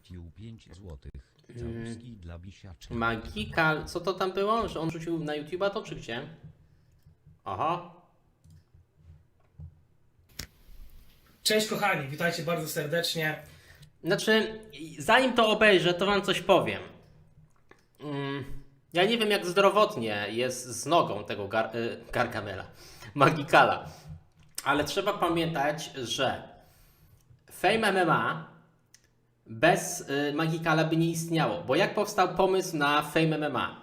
wpłacił 5 złotych. Całuski dla bisiaczy. Magikal, co to tam było? Że on rzucił na YouTube'a to czy gdzie? Aha. Cześć kochani, witajcie bardzo serdecznie. Znaczy, zanim to obejrzę, to wam coś powiem. Mm, ja nie wiem, jak zdrowotnie jest z nogą tego gar, y, Gargamela, Magikala. Ale trzeba pamiętać, że Fame MMA bez y, Magikala by nie istniało. Bo jak powstał pomysł na Fame MMA?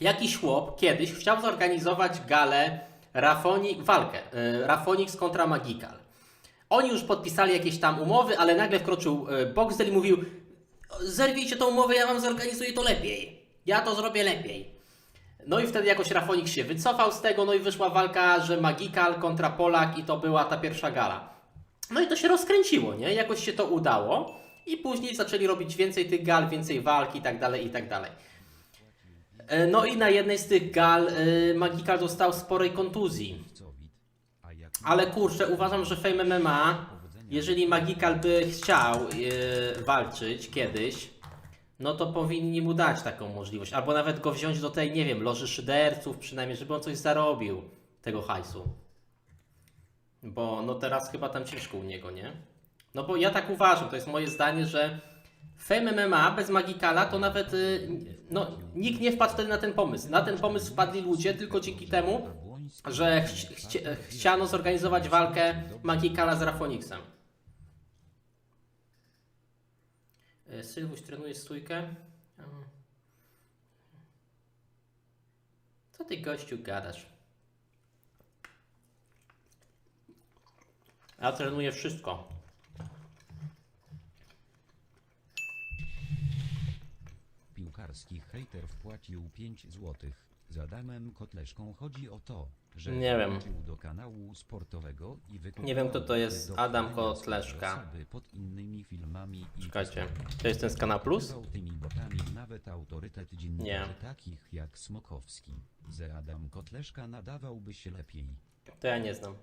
Jakiś chłop kiedyś chciał zorganizować galę Rafoni, walkę y, Rafonix kontra Magikal. Oni już podpisali jakieś tam umowy, ale nagle wkroczył y, Boxdel i mówił zerwijcie tą umowę, ja wam zorganizuję to lepiej. Ja to zrobię lepiej. No i wtedy jakoś Rafonik się wycofał z tego, no i wyszła walka, że Magikal kontra Polak i to była ta pierwsza gala. No i to się rozkręciło, nie? Jakoś się to udało i później zaczęli robić więcej tych gal, więcej walk i tak dalej, i tak dalej. E, No i na jednej z tych gal y, Magikal dostał sporej kontuzji. Ale kurczę, uważam, że Fame MMA, jeżeli Magikal by chciał yy, walczyć kiedyś, no to powinni mu dać taką możliwość. Albo nawet go wziąć do tej, nie wiem, loży szyderców przynajmniej, żeby on coś zarobił tego hajsu. Bo no teraz chyba tam ciężko u niego, nie? No bo ja tak uważam, to jest moje zdanie, że Fame MMA bez Magikala to nawet y, no, nikt nie wpadł wtedy na ten pomysł. Na ten pomysł wpadli ludzie tylko dzięki temu, że chci chci chciano zorganizować walkę Magikala z Rafonixem. E, Sylwuś trenuje stójkę. Mm. Co ty gościu gadasz? Ja trenuję wszystko. Piłkarski hejter wpłacił 5 złotych. Z Adamem Kotleszką chodzi o to, że Nie wiem. wrócił do kanału sportowego i wykonywał Nie wiem, kto to jest do Adam swojej Kotleszka. osoby pod innymi filmami i Czekajcie, to jest ten z Kanał Plus? Tymi botami nawet autorytet dziennikarzy takich jak Smokowski. Że Adam Kotleszka nadawałby się lepiej. To ja nie znam.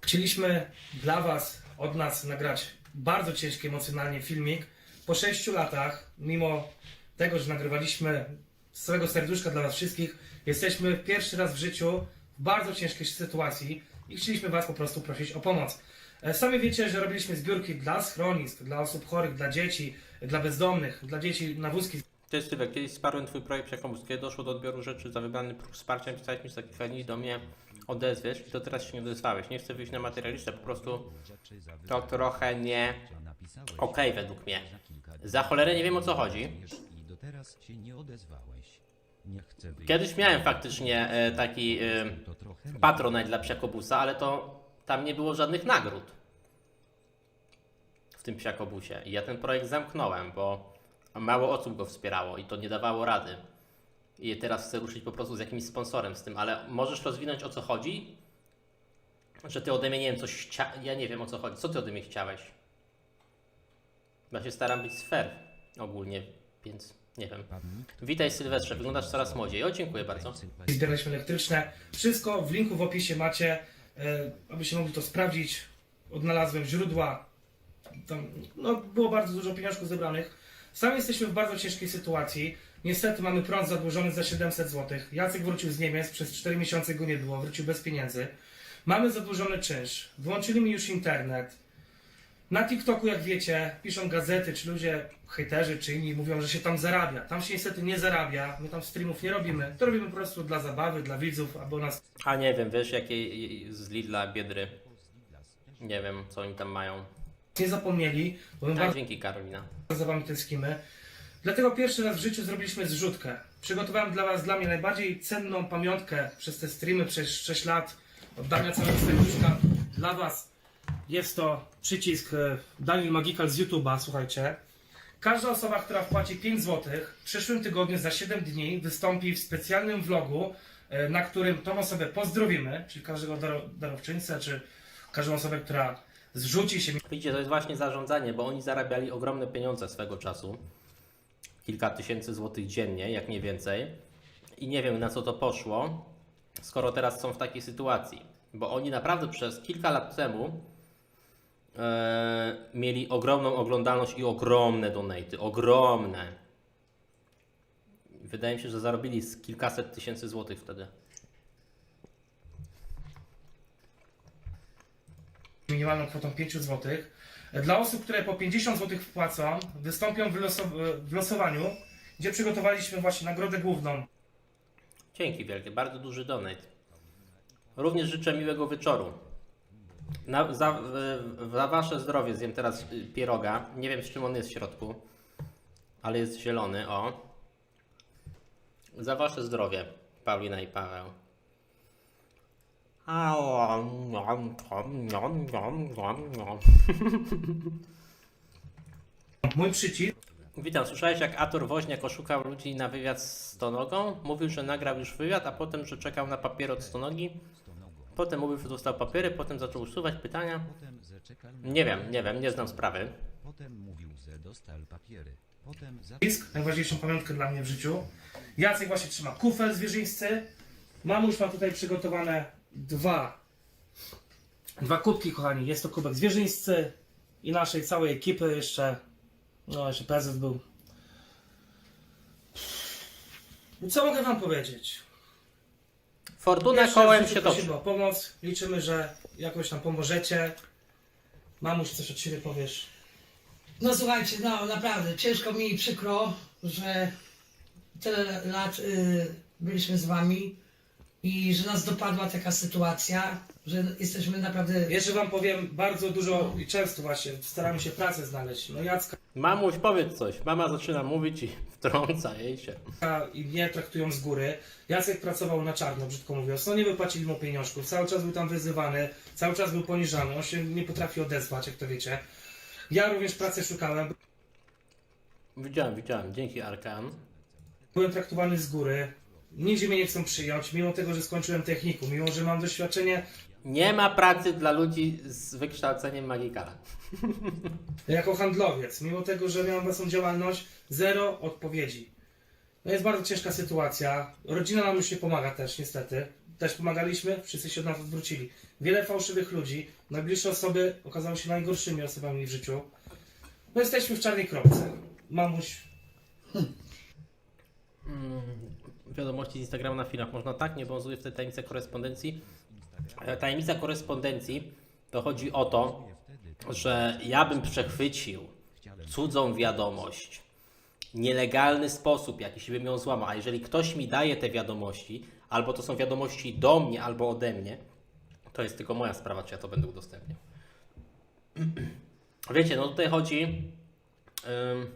Chcieliśmy dla Was, od nas nagrać bardzo ciężki emocjonalnie filmik. Po 6 latach, mimo tego, że nagrywaliśmy z całego serduszka dla Was wszystkich, jesteśmy pierwszy raz w życiu w bardzo ciężkiej sytuacji i chcieliśmy Was po prostu prosić o pomoc. E, Sami wiecie, że robiliśmy zbiórki dla schronisk, dla osób chorych, dla dzieci, dla bezdomnych, dla dzieci na wózki Cześć Sylwek, kiedyś wsparłem Twój projekt Przekombus. Kiedy doszło do odbioru rzeczy za wybrany próg wsparcia, pisałeś mi za kilka dni do mnie odezwiesz i to teraz się nie odezwałeś. Nie chcę wyjść na materialistę, po prostu to trochę nie okej według mnie. Za cholerę nie wiem o co chodzi. Teraz się nie odezwałeś. Nie chcę wyjść. Kiedyś miałem faktycznie e, taki e, To trochę nie patronat dla Psiakobusa, ale to tam nie było żadnych nagród w tym Psiakobusie. I ja ten projekt zamknąłem, bo mało osób go wspierało i to nie dawało rady. I teraz chcę ruszyć po prostu z jakimś sponsorem z tym, ale możesz rozwinąć o co chodzi? Że ty ode mnie, nie wiem, coś chcia... Ja nie wiem o co chodzi. Co ty ode mnie chciałeś? Ja się staram być sfer ogólnie, więc nie wiem. Witaj Sylwestrze, wyglądasz coraz młodziej. O, dziękuję bardzo. zbieraliśmy elektryczne. Wszystko w linku w opisie macie, e, abyście mogli to sprawdzić. Odnalazłem źródła. Tam, no, było bardzo dużo pieniążków zebranych. Sami jesteśmy w bardzo ciężkiej sytuacji. Niestety mamy prąd zadłużony za 700 zł. Jacek wrócił z Niemiec, przez 4 miesiące go nie było, wrócił bez pieniędzy. Mamy zadłużony czynsz. Włączyli mi już internet. Na TikToku, jak wiecie, piszą gazety, czy ludzie, hejterzy, czy inni mówią, że się tam zarabia. Tam się niestety nie zarabia. My tam streamów nie robimy. To robimy po prostu dla zabawy, dla widzów, albo nas A nie wiem, wiesz, jakie z Lidla biedry. Nie wiem, co oni tam mają. nie zapomnieli, bo my Tak, bardzo dzięki Karolina. za wami tęsknimy. Dlatego pierwszy raz w życiu zrobiliśmy zrzutkę. Przygotowałem dla was, dla mnie najbardziej cenną pamiątkę przez te streamy, przez 6 lat oddania całego serduszka. Dla was jest to przycisk e, Daniel Magikal z YouTube'a, słuchajcie. Każda osoba, która wpłaci 5 zł, w przyszłym tygodniu za 7 dni wystąpi w specjalnym vlogu, e, na którym tą osobę pozdrowimy, czyli każdego daro- darowczyńcę, czy każdą osobę, która zrzuci się Widzicie, to jest właśnie zarządzanie, bo oni zarabiali ogromne pieniądze swego czasu. Kilka tysięcy złotych dziennie, jak nie więcej. I nie wiem, na co to poszło, skoro teraz są w takiej sytuacji. Bo oni naprawdę przez kilka lat temu e, mieli ogromną oglądalność i ogromne donaty. Ogromne. Wydaje mi się, że zarobili z kilkaset tysięcy złotych wtedy. minimalną kwotą 5 zł. Dla osób, które po 50 zł wpłacą, wystąpią w, w losowaniu, gdzie przygotowaliśmy właśnie nagrodę główną. Dzięki wielkie, bardzo duży donate. Również życzę miłego wieczoru. Na, za, za wasze zdrowie zjem teraz y, pieroga. Nie wiem z czym on jest w środku, ale jest zielony, o. Za wasze zdrowie, Paulina i Paweł. Mój przycisk Witam, słyszałeś jak Ator Woźniak oszukał ludzi na wywiad z Stonogą? Mówił, że nagrał już wywiad, a potem, że czekał na papier od Stonogi. Potem mówił, że dostał papiery, potem zaczął usuwać pytania. Nie wiem, nie wiem, nie znam sprawy. Potem mówił, że dostał papiery. Potem za... najważniejszą pamiątkę dla mnie w życiu. Jacek właśnie trzyma kufel zwierzyńscy. Mamuś ma tutaj przygotowane dwa, dwa kubki, kochani. Jest to kubek zwierzyńscy i naszej całej ekipy jeszcze, no jeszcze prezes był. Co mogę wam powiedzieć? Fortuna Jeszcze kołem się prosimy toczy. o pomoc. Liczymy, że jakoś nam pomożecie. Mamuś, coś od siebie powiesz. No słuchajcie, no naprawdę, ciężko mi i przykro, że tyle lat y, byliśmy z wami i że nas dopadła taka sytuacja, że jesteśmy naprawdę... Jeszcze wam powiem, bardzo dużo i często właśnie staramy się pracę znaleźć. No Jacka Mamuś, powiedz coś. Mama zaczyna mówić i wtrąca jej się. i mnie traktują z góry. Jacek pracował na czarno, brzydko mówiąc. No nie wypłacili mu pieniążków. Cały czas był tam wyzywany, cały czas był poniżany. On się nie potrafi odezwać, jak to wiecie. Ja również pracę szukałem. Widziałem, widziałem. Dzięki Arkan. Byłem traktowany z góry. Nigdzie mnie nie chcą przyjąć, mimo tego, że skończyłem technikum, mimo że mam doświadczenie Nie ma pracy dla ludzi z wykształceniem magikala. jako handlowiec, mimo tego, że miałem własną działalność, zero odpowiedzi. No jest bardzo ciężka sytuacja. Rodzina nam już nie pomaga też, niestety. Też pomagaliśmy, wszyscy się od nas odwrócili. Wiele fałszywych ludzi, najbliższe osoby okazały się najgorszymi osobami w życiu. No jesteśmy w czarnej kropce. Mamuś, Wiadomości z Instagrama na filmach. Można tak, nie obowiązuje wtedy tajemnica korespondencji. E, Tajemnica korespondencji to chodzi o to, że ja bym przechwycił cudzą wiadomość, nielegalny sposób, jakiś bym ją złamał. A jeżeli ktoś mi daje te wiadomości, albo to są wiadomości do mnie, albo ode mnie, to jest tylko moja sprawa, czy ja to będę udostępniał. Wiecie, no tutaj chodzi. ym,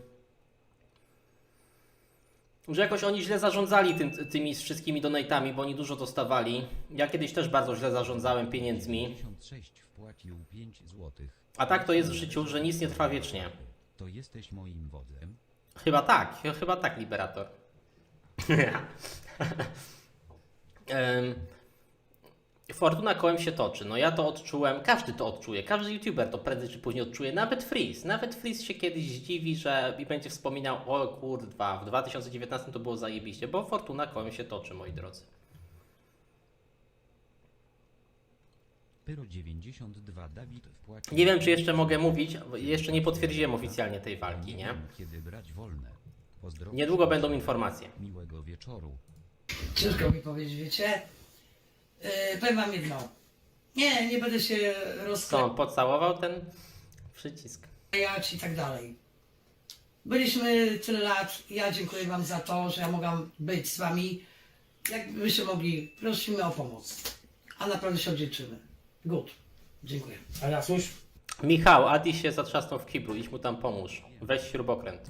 że jakoś oni źle zarządzali tym, tymi wszystkimi donatami, bo oni dużo dostawali. Ja kiedyś też bardzo źle zarządzałem pieniędzmi. 56 wpłacił 5 złotych. A tak to jest w życiu, że nic nie trwa wiecznie. To jesteś moim wodzem. Chyba tak, ch- chyba tak, Liberator. Em, Fortuna kołem się toczy. No ja to odczułem, każdy to odczuje, każdy youtuber to prędzej czy później odczuje, nawet Freeze. Nawet Freeze się kiedyś zdziwi, że i będzie wspominał, o kurwa, w 2019 to było zajebiście, bo Fortuna kołem się toczy, moi drodzy. Pyro 92 Dawid wpłacił... Nie wiem, czy jeszcze mogę mówić, jeszcze nie potwierdziłem oficjalnie tej walki, nie? kiedy brać wolne. Niedługo będą informacje. Miłego wieczoru. Ciężko mi powiedzieć, wiecie? Yy, powiem wam jedno. Nie, nie będę się Co, on rozklejać pocałował ten przycisk? i tak dalej. Byliśmy tyle lat i ja dziękuję wam za to, że ja mogłam być z wami. Jakbyście mogli, prosimy o pomoc. A naprawdę się odwdzięczymy. Good. Dziękuję. a Jasuś? Michał, Adi się zatrzasnął w kiblu, idź mu tam pomóż. Weź śrubokręt.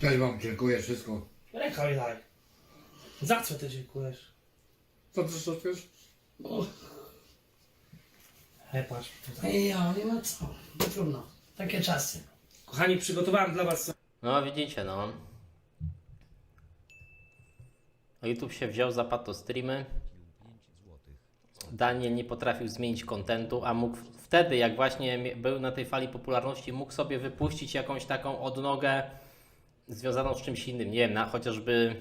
Cześć wam, dziękuję wszystko. Ręka mi daj. Za co ty dziękujesz? Co ty co wiesz? O, Hej, patrz tutaj. Ej, ja, nie ma co. No trudno. Takie czasy. Kochani, przygotowałem dla was No widzicie, no. YouTube się wziął za pato streamy. Daniel nie potrafił zmienić kontentu, a mógł wtedy, jak właśnie był na tej fali popularności, mógł sobie wypuścić jakąś taką odnogę związaną z czymś innym. Nie wiem, na, chociażby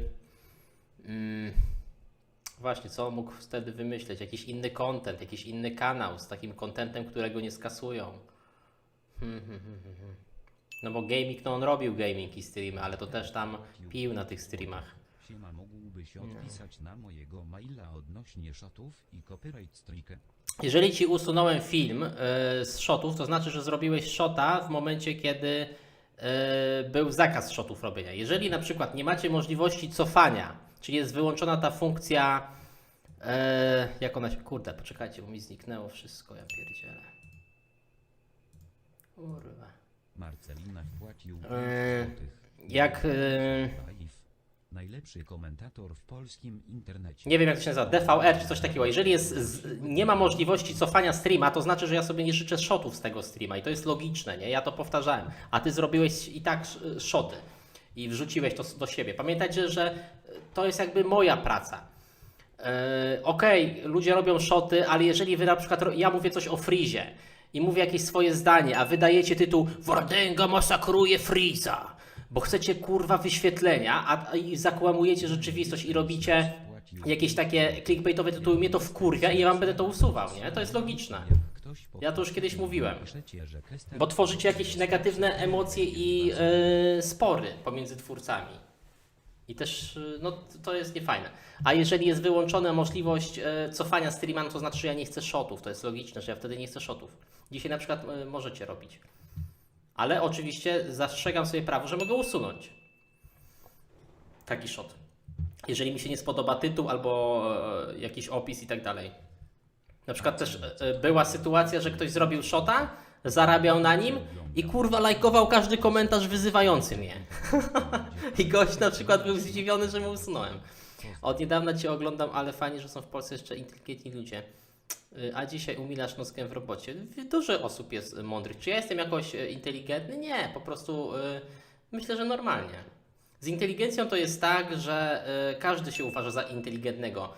mm, Właśnie, co mógł wtedy wymyśleć? Jakiś inny content, jakiś inny kanał z takim contentem, którego nie skasują. Hmm, hmm, hmm, hmm, hmm. No bo gaming, no on robił gaming i streamy, ale to też tam pił na tych streamach. Siema mógłbyś odpisać na mojego maila odnośnie shotów i copyright strike. Jeżeli ci usunąłem film y, z shotów, to znaczy, że zrobiłeś shota w momencie, kiedy y, był zakaz shotów robienia. Jeżeli na przykład nie macie możliwości cofania, czyli jest wyłączona ta funkcja, y, jak ona się, kurde, poczekajcie, bo mi zniknęło wszystko, ja pierdzielę. Kurwa. Marcelina wpłacił 5 złotych. jak, Paif. Najlepszy komentator w polskim internecie. nie wiem jak to się nazywa, DVR czy coś takiego. Jeżeli jest, z, nie ma możliwości cofania streama, to znaczy, że ja sobie nie życzę shotów z tego streama i to jest logiczne, nie? Ja to powtarzałem. A ty zrobiłeś i tak sz- shoty i wrzuciłeś to do siebie. Pamiętajcie, że to jest jakby moja praca. Yy, Okej, ludzie robią szoty, ale jeżeli wy na przykład, ja mówię coś o Frizie i mówię jakieś swoje zdanie, a wydajecie tytuł Wardęga masakruje Friza, bo chcecie kurwa wyświetlenia, a, i zakłamujecie rzeczywistość i robicie jakieś takie clickbaitowe tytuły, mnie to wkurwia i ja wam będę to usuwał, nie? To jest logiczne. Ja to już kiedyś mówiłem. Bo tworzycie jakieś negatywne emocje i yy, spory pomiędzy twórcami. I też, yy, no to jest niefajne. A jeżeli jest wyłączona możliwość yy, cofania streama, no to znaczy, że ja nie chcę shotów. To jest logiczne, że ja wtedy nie chcę shotów. Dzisiaj na przykład yy, możecie robić. Ale oczywiście zastrzegam sobie prawo, że mogę usunąć taki shot. Jeżeli mi się nie spodoba tytuł albo e, jakiś opis i tak dalej. Na przykład też e, była sytuacja, że ktoś zrobił shota, zarabiał na nim i kurwa lajkował każdy komentarz wyzywający mnie. I gość na przykład był zdziwiony, że mu usunąłem. Od niedawna Cię oglądam, ale fajnie, że są w Polsce jeszcze inteligentni ludzie. Y, A dzisiaj umilasz nockę w robocie. Dużo osób jest y, mądrych. Czy ja jestem jakoś y, inteligentny? Nie, po prostu myślę, że normalnie. Z inteligencją to jest tak, że każdy się uważa za inteligentnego.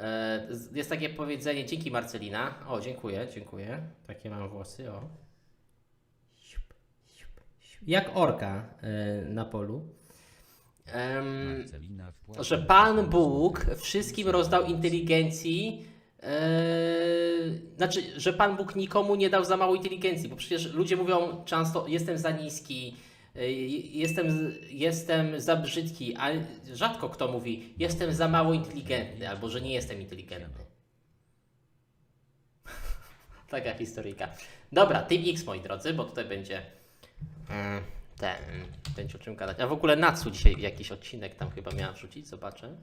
E, Jest takie powiedzenie, dzięki Marcelina. O, dziękuję, dziękuję. Takie mam włosy, o. Jak orka e, na polu. Że Pan Bóg wszystkim rozdał inteligencji. Eee, znaczy, że Pan Bóg nikomu nie dał za mało inteligencji, bo przecież ludzie mówią często: Jestem za niski, jestem, z- jestem za brzydki, a rzadko kto mówi: Jestem za mało inteligentny, albo że nie jestem inteligentny. Taka historyjka. Dobra, Team X, moi drodzy, bo tutaj będzie. e, Ten, będzie o czym gadać. A w ogóle Natsu dzisiaj jakiś odcinek tam chyba miała wrzucić, zobaczę.